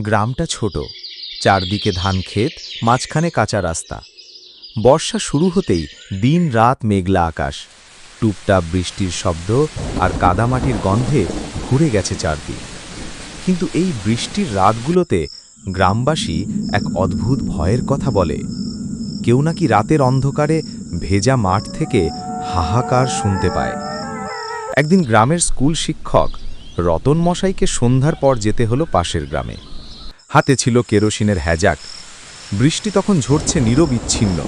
গ্রামটা ছোট, চারদিকে ধান ক্ষেত, মাঝখানে কাঁচা রাস্তা। বর্ষা শুরু হতেই দিন রাত মেঘলা আকাশ। টুপটাপ বৃষ্টির শব্দ আর কাদামাটির গন্ধে ঘুরে গেছে চারদিক। কিন্তু এই বৃষ্টির রাতগুলোতে গ্রামবাসী এক অদ্ভুত ভয়ের কথা বলে। কেউ নাকি রাতের অন্ধকারে ভেজা মাঠ থেকে হাহাকার শুনতে পায়। একদিন গ্রামের স্কুল শিক্ষক রতন মশাইকে সন্ধ্যার পর যেতে হলো পাশের গ্রামে। হাতে ছিল কেরোসিনের হ্যাজাক। বৃষ্টি তখন ঝরছে নিরবিচ্ছিন্ন।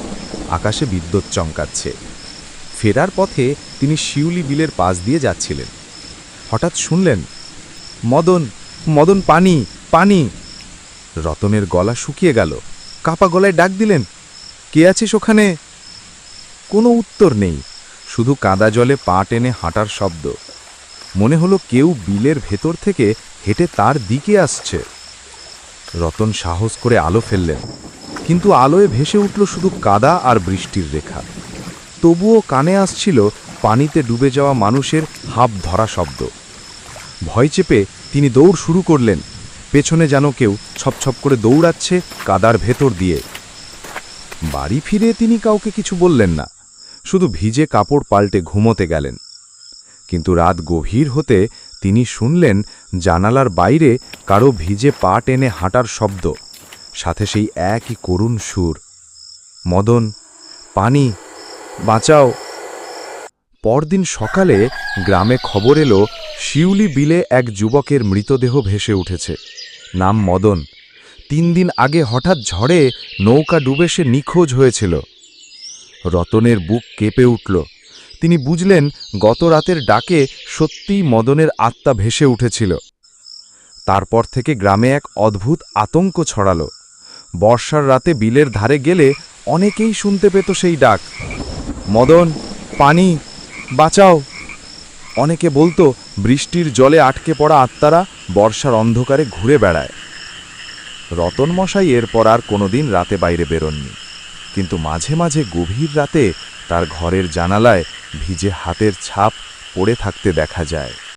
আকাশে বিদ্যুৎ চমকাচ্ছে। ফেরার পথে তিনি শিউলি বিলের পাশ দিয়ে যাচ্ছিলেন। হঠাৎ শুনলেন, মদন মদন, পানি পানি! রতনের গলা শুকিয়ে গেল। কাপা গলায় ডাক দিলেন, কে আছিস ওখানে? কোনো উত্তর নেই। শুধু কাদা জলে পা টেনে হাঁটার শব্দ। মনে হলো কেউ বিলের ভেতর থেকে হেঁটে তার দিকে আসছে। রতন সাহস করে আলো ফেললেন, কিন্তু আলোয় ভেসে উঠল শুধু কাদা আর বৃষ্টির রেখা। তবুও কানে আসছিল পানিতে ডুবে যাওয়া মানুষের হাব ধরা শব্দ। ভয় চেপে তিনি দৌড় শুরু করলেন, পেছনে যেন কেউ ছপছপ করে দৌড়াচ্ছে কাদার ভেতর দিয়ে। বাড়ি ফিরে তিনি কাউকে কিছু বললেন না, শুধু ভিজে কাপড় পাল্টে ঘুমোতে গেলেন। কিন্তু রাত গভীর হতে তিনি শুনলেন জানালার বাইরে কারও ভিজে পা টেনে হাঁটার শব্দ। সাথে সেই একই করুণ সুর। মদন, পানি, বাঁচাও। পরদিন সকালে গ্রামে খবর এলো, শিউলি বিলে এক যুবকের মৃতদেহ ভেসে উঠেছে। নাম মদন। তিন দিন আগে হঠাৎ ঝড়ে নৌকা ডুবে সে নিখোঁজ হয়েছিল। রতনের বুক কেঁপে উঠল। তিনি বুঝলেন গত রাতের ডাকে সত্যিই মদনের আত্মা ভেসে উঠেছিল। তারপর থেকে গ্রামে এক অদ্ভুত আতঙ্ক ছড়ালো। বর্ষার রাতে বিলের ধারে গেলে অনেকেই শুনতে পেত সেই ডাক, মদন, পানি, বাঁচাও। অনেকে বলতো, বৃষ্টির জলে আটকে পড়া আত্মারা বর্ষার অন্ধকারে ঘুরে বেড়ায়। রতন মশাই এরপর আর কোনোদিন রাতে বাইরে বেরোননি। কিন্তু মাঝে মাঝে গভীর রাতে তার ঘরের জানালায় ভিজে হাতের ছাপ পড়ে থাকতে দেখা যায়।